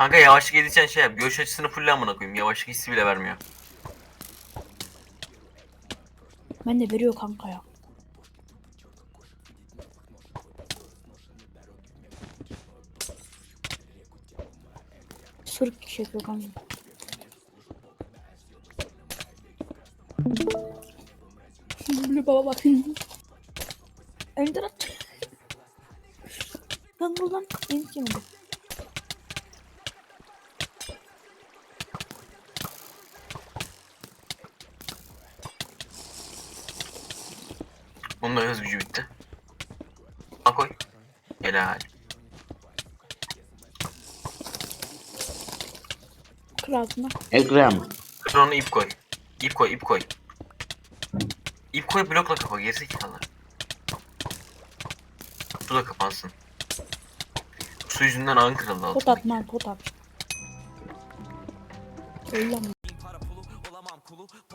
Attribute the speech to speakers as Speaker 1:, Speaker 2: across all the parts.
Speaker 1: Kanka yavaşlık edeceksin şey yap. Görüş açısını full amına koyayım. Yavaşlık hissi bile vermiyor.
Speaker 2: Ben de veriyor kanka ya. Sırf kişi yapıyor kanka. Böyle baba bak. Ender at. Ben buradan beni kimdi?
Speaker 1: Bunun da hız gücü bitti. Al koy. Helal.
Speaker 2: Kır altına.
Speaker 3: Ekrem.
Speaker 1: Kır onu ip koy. İp koy, ip koy. İp koy blokla kapa gerizekalı. Su da kapansın. Su yüzünden ağın kırıldı
Speaker 2: Pot
Speaker 1: altındaki.
Speaker 2: atma pot at. Öyle mi?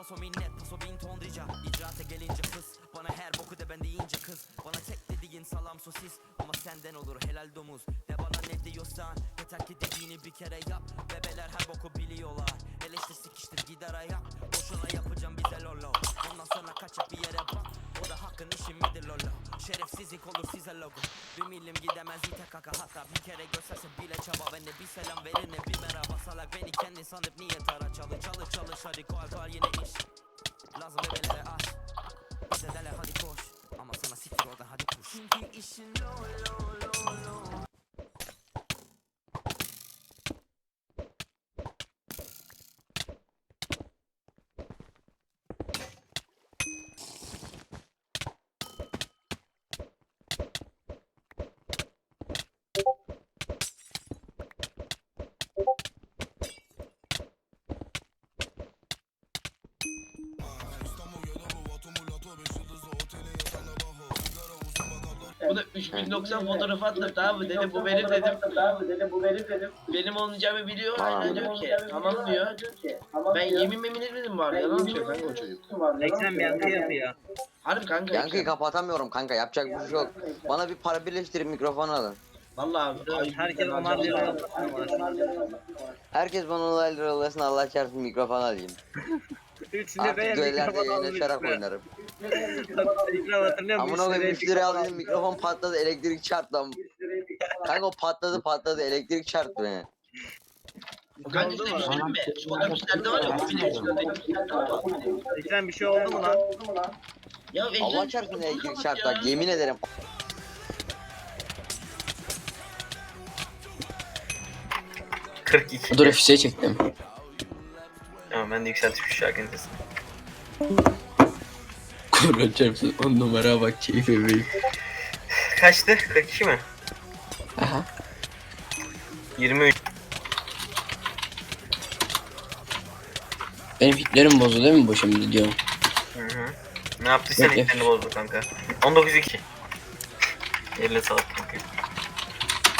Speaker 4: Paso minnet paso bin ton rica İcraate gelince fıs Bana her boku de ben deyince kız. Bana tek dediğin salam sosis Ama senden olur helal domuz. Ne bana ne diyorsan Yeter ki dediğini bir kere yap. Bebeler her boku biliyorlar. Eleştir sikiştir gider ayak. Boşuna yapacağım bize lolo. Ondan sonra kaçıp bir yere bak. O da hakkın işi midir lolo? Şerefsizlik olur size logo. Bir milim gidemez ite kaka. Hatta Bir kere görserse bile çaba Ben ne bir selam verir ne bir merhaba Salak beni kendi sanıp niye tara? Çalış çalış çalış. Hadi koy koy yine Lazım bebelere aş Bize dele hadi koş. Ama sana siktir oradan hadi kuş Çünkü işin lo lo
Speaker 5: Bu da 3090 fotoğrafı attı tamam mı? Dedi bu benim dedim. dedi bu benim dedim. Benim olmayacağımı biliyor. Aynen diyor ki tamam diyor. Ben yemin memin etmedim bari. Yalan söylüyor kanka o çocuk.
Speaker 6: Ekrem yankı yapıyor.
Speaker 5: Harbi kanka.
Speaker 3: Yankıyı kapatamıyorum kanka yapacak bir şey yok. Bana bir para birleştirin mikrofon alın.
Speaker 5: Vallahi abi.
Speaker 6: Herkes onar lira alsın.
Speaker 3: Herkes bana olaylar olasın Allah çarpsın mikrofon alayım.
Speaker 6: Üçünde
Speaker 3: Artık düellerde
Speaker 6: mikrofon
Speaker 3: yayın
Speaker 6: almış.
Speaker 3: açarak oynarım.
Speaker 6: Ekrem hatırlıyor musun?
Speaker 3: Amına koyayım
Speaker 6: Üç
Speaker 3: 3 liraya mikrofon patladı elektrik çarptı. am- Kanka o patladı patladı elektrik çarptı beni.
Speaker 5: Kanka işte bir şey diyeyim mi? Şu otobüslerde var ya.
Speaker 6: Ekrem bir şey oldu mu lan?
Speaker 5: Ya Ekrem,
Speaker 3: Allah çarpsın elektrik
Speaker 5: kapat
Speaker 3: çarptı
Speaker 5: ya.
Speaker 3: bak yemin ederim.
Speaker 7: Dur ofise çektim.
Speaker 1: Tamam ben de yükseltmiş şarkının sesini.
Speaker 7: Kurban çarpsın 10 numara bak keyfe büyük.
Speaker 1: Kaçtı? 42 mi?
Speaker 7: Aha.
Speaker 1: 23.
Speaker 7: Benim hitlerim bozdu değil mi bu şimdi diyorum.
Speaker 1: Hı hı. Ne yaptıysan
Speaker 7: Bekle.
Speaker 1: ilklerini bozdu kanka. 19 2. Eline sağlık kanka.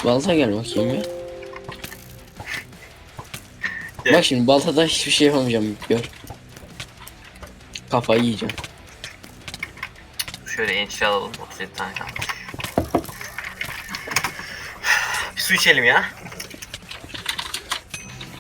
Speaker 7: Balta gel bakayım ya.
Speaker 1: Gel.
Speaker 7: Bak şimdi baltada hiçbir şey yapamayacağım gör. Kafayı yiyeceğim.
Speaker 1: Şöyle ençli alalım. 37 tane kalmış. Bir su içelim ya.